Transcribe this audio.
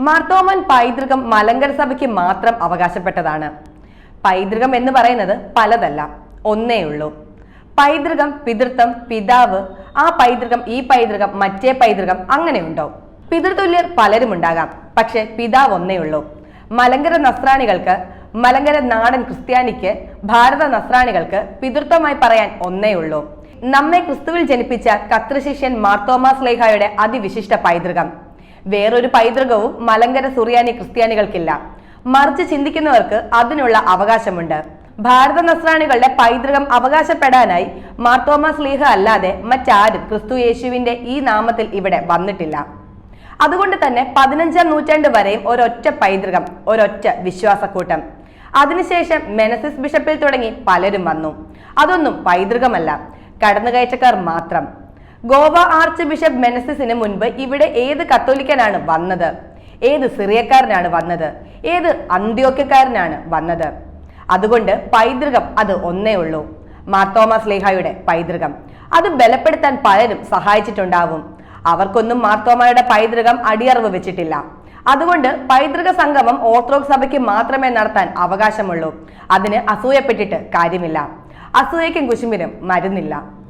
മാർത്തോമൻ പൈതൃകം മലങ്കര സഭയ്ക്ക് മാത്രം അവകാശപ്പെട്ടതാണ്. പൈതൃകം എന്ന് പറയുന്നത് പലതല്ല ഒന്നേ ഉള്ളൂ. പൈതൃകം പിതൃത്വം പിതാവ് ആ പൈതൃകം ഈ പൈതൃകം മറ്റേ പൈതൃകം അങ്ങനെ ഉണ്ടോ? പിതൃതുല്യർ പലരും ഉണ്ടാകാം പക്ഷെ പിതാവ് ഒന്നേ ഉള്ളൂ. മലങ്കര നസ്രാണികൾക്ക് മലങ്കര നാടൻ ക്രിസ്ത്യാനിക്ക് ഭാരത നസ്രാണികൾക്ക് പിതൃത്വമായി പറയാൻ ഒന്നേ ഉള്ളൂ. നമ്മെ ക്രിസ്തുവിൽ ജനിപ്പിച്ച കത്രിശിഷ്യൻ മാർത്തോമാസ് ലേഖായുടെ അതിവിശിഷ്ട പൈതൃകം. വേറൊരു പൈതൃകവും മലങ്കര സുറിയാനി ക്രിസ്ത്യാനികൾക്കില്ല. മറിച്ച് ചിന്തിക്കുന്നവർക്ക് അതിനുള്ള അവകാശമുണ്ട്. ഭാരത നസ്രാണികളുടെ പൈതൃകം അവകാശപ്പെടാനായി മാർത്തോമാസ് ലീഹ അല്ലാതെ മറ്റാരും ക്രിസ്തു യേശുവിന്റെ ഈ നാമത്തിൽ ഇവിടെ വന്നിട്ടില്ല. അതുകൊണ്ട് തന്നെ പതിനഞ്ചാം നൂറ്റാണ്ട് വരെയും ഒരൊറ്റ പൈതൃകം ഒരൊറ്റ വിശ്വാസക്കൂട്ടം. അതിനുശേഷം മെനസിസ് ബിഷപ്പിൽ തുടങ്ങി പലരും വന്നു. അതൊന്നും പൈതൃകമല്ല കടന്നുകയറ്റക്കാർ മാത്രം. ഗോവ ആർച്ച് ബിഷപ്പ് മെനസിസിന് മുൻപ് ഇവിടെ ഏത് കത്തോലിക്കനാണ് വന്നത്? ഏത് സിറിയക്കാരനാണ് വന്നത്? ഏത് അന്ത്യോക്യക്കാരനാണ് വന്നത്? അതുകൊണ്ട് പൈതൃകം അത് ഒന്നേ ഉള്ളൂ. മാർത്തോമാ സ്ലേഹയുടെ പൈതൃകം. അത് ബലപ്പെടുത്താൻ പലരും സഹായിച്ചിട്ടുണ്ടാവും. അവർക്കൊന്നും മാർത്തോമായുടെ പൈതൃകം അടിയറവ് വെച്ചിട്ടില്ല. അതുകൊണ്ട് പൈതൃക സംഗമം ഓർത്തഡോക്സ് സഭയ്ക്ക് മാത്രമേ നടത്താൻ അവകാശമുള്ളൂ. അതിന് അസൂയപ്പെട്ടിട്ട് കാര്യമില്ല. അസൂയയ്ക്കും കുശുമ്പിനും മരുന്നില്ല.